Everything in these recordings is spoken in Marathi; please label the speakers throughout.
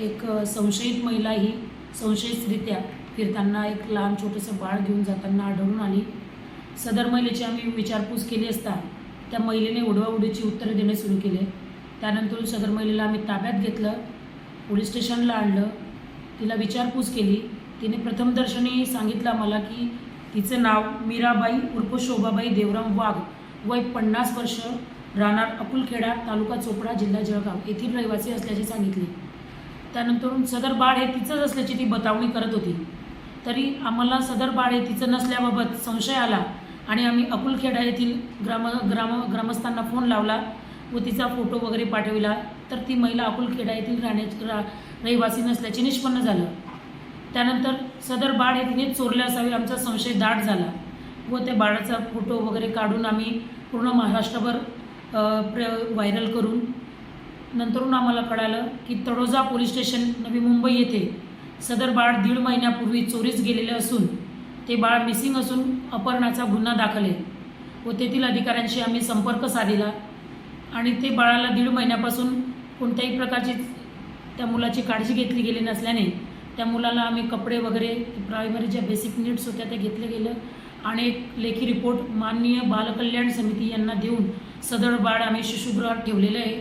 Speaker 1: एक संशयित महिला ही संशयितरित्या फिरताना एक लहान छोटंसं बाळ घेऊन जाताना आढळून आली. सदर महिलेची आम्ही विचारपूस केली असता त्या महिलेने उडवाउडीची उत्तरं देणे सुरू केले. त्यानंतर सदर महिलेला आम्ही ताब्यात घेतलं पोलीस स्टेशनला आणलं. तिला विचारपूस केली. तिने प्रथमदर्शनी सांगितलं मला की तिचं नाव मीराबाई उर्फ शोभाबाई देवराम वाघ वय पन्नास वर्ष राहणार अकुलखेडा तालुका चोपडा जिल्हा जळगाव येथील रहिवासी असल्याचे सांगितले. त्यानंतर सदर बाळ हे तिचंच असल्याची ती बतावणी करत होती. तरी आम्हाला सदर बाळ हे तिचं नसल्याबाबत संशय आला आणि आम्ही अकुलखेडा येथील ग्राम ग्राम ग्रामस्थांना फोन लावला व तिचा फोटो वगैरे पाठविला. तर ती महिला अकुलखेडा येथील राहण्याची रा रहिवासी नसल्याचे निष्पन्न झालं. त्यानंतर सदर बाळ हे तिने चोरले असावे आमचा संशय दाट झाला व त्या बाळाचा फोटो वगैरे काढून आम्ही पूर्ण महाराष्ट्रभर प्र व्हायरल करून नंतरून आम्हाला कळालं की तळोजा पोलीस स्टेशन नवी मुंबई येथे सदर बाळ दीड महिन्यापूर्वी चोरीस गेलेले असून ते बाळ मिसिंग असून अपहरणाचा गुन्हा दाखल आहे व तेथील अधिकाऱ्यांशी आम्ही संपर्क साधला आणि ते बाळाला दीड महिन्यापासून कोणत्याही प्रकारची त्या मुलाची काळजी घेतली गेली नसल्याने त्या मुलाला आम्ही कपडे वगैरे प्रायमरी ज्या बेसिक नीड्स होत्या त्या घेतलं गेलं आणि एक लेखी रिपोर्ट माननीय बालकल्याण समिती यांना देऊन सदर बाळ आम्ही शिशुगृहात ठेवलेलं आहे.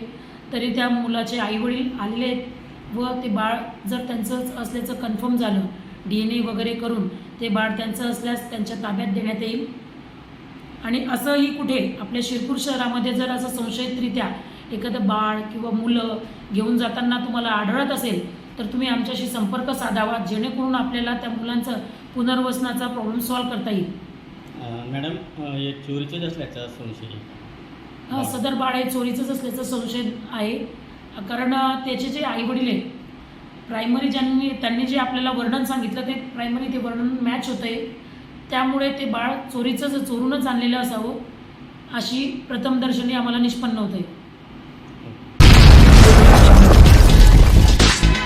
Speaker 1: तरी त्या मुलाचे आईवडील आलेले आहेत व ते बाळ जर त्यांचंच असल्याचं कन्फर्म झालं डी एन ए वगैरे करून ते बाळ त्यांचं असल्यास त्यांच्या ताब्यात देण्यात येईल. आणि असंही कुठे आपल्या शिरपूर शहरामध्ये जर असं संशयितरित्या एखादं बाळ किंवा मुलं घेऊन जाताना तुम्हाला आढळत असेल तर तुम्ही आमच्याशी संपर्क साधावा जेणेकरून आपल्याला त्या मुलांचं पुनर्वसनाचा प्रॉब्लेम सॉल्व्ह करता येईल.
Speaker 2: मॅडम हे असल्याचा संशय
Speaker 1: सदर बाळ हे चोरीचंच असल्याचं संशय आहे. कारण त्याचे जे आईवडील आहेत प्रायमरी ज्यांनी त्यांनी जे आपल्याला वर्णन सांगितलं ते प्रायमरी ते वर्णन मॅच होतं आहे त्यामुळे ते बाळ चोरीचंच चोरूनच आणलेलं असावं अशी प्रथमदर्शनी आम्हाला निष्पन्न होतं आहे